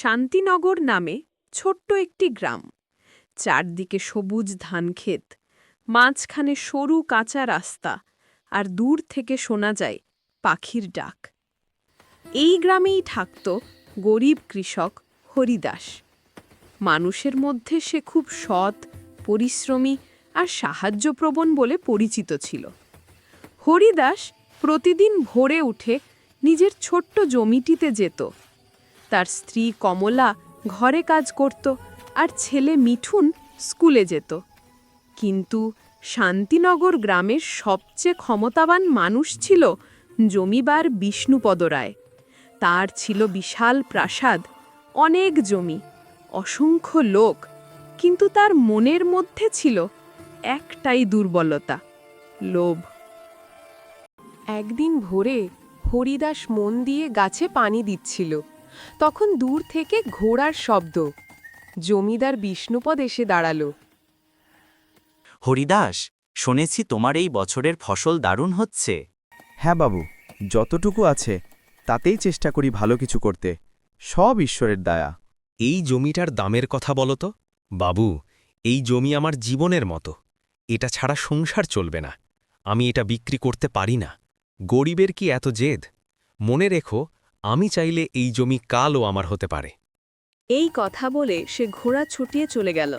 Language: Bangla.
শান্তিনগর নামে ছোট্ট একটি গ্রাম। চারদিকে সবুজ ধানক্ষেত মাঝখানে সরু কাঁচা রাস্তা আর দূর থেকে শোনা যায় পাখির ডাক। এই গ্রামেই থাকত গরিব কৃষক হরিদাস। মানুষের মধ্যে সে খুব সৎ, পরিশ্রমী আর সাহায্যপ্রবণ বলে পরিচিত ছিল। হরিদাস প্রতিদিন ভোরে উঠে নিজের ছোট্ট জমিটিতে যেত। তার স্ত্রী কমলা ঘরে কাজ করত আর ছেলে মিঠুন স্কুলে যেত। কিন্তু শান্তিনগর গ্রামের সবচেয়ে ক্ষমতাবান মানুষ ছিল জমিবার বিষ্ণুপদ রায়। তার ছিল বিশাল প্রাসাদ, অনেক জমি, অসংখ্য লোক, কিন্তু তার মনের মধ্যে ছিল একটাই দুর্বলতা, লোভ। একদিন ভোরে হরিদাস মন দিয়ে গাছে পানি দিচ্ছিল। তখন দূর থেকে ঘোড়ার শব্দ। জমিদার বিষ্ণুপদ এসে দাঁড়াল। হরিদাস শুনেছি তোমার এই বছরের ফসল দারুণ হচ্ছে। হ্যাঁ বাবু যতটুকু আছে তাতেই চেষ্টা করি ভালো কিছু করতে। সব ঈশ্বরের দায়া। এই জমিটার দামের কথা বলো তো। বাবু এই জমি আমার জীবনের মতো। এটা ছাড়া সংসার চলবে না। আমি এটা বিক্রি করতে পারি না। গরিবের কি এত জেদ? মনে রেখো আমি চাইলে এই জমি কালও আমার হতে পারে। এই কথা বলে সে ঘোড়া ছুটিয়ে চলে গেল।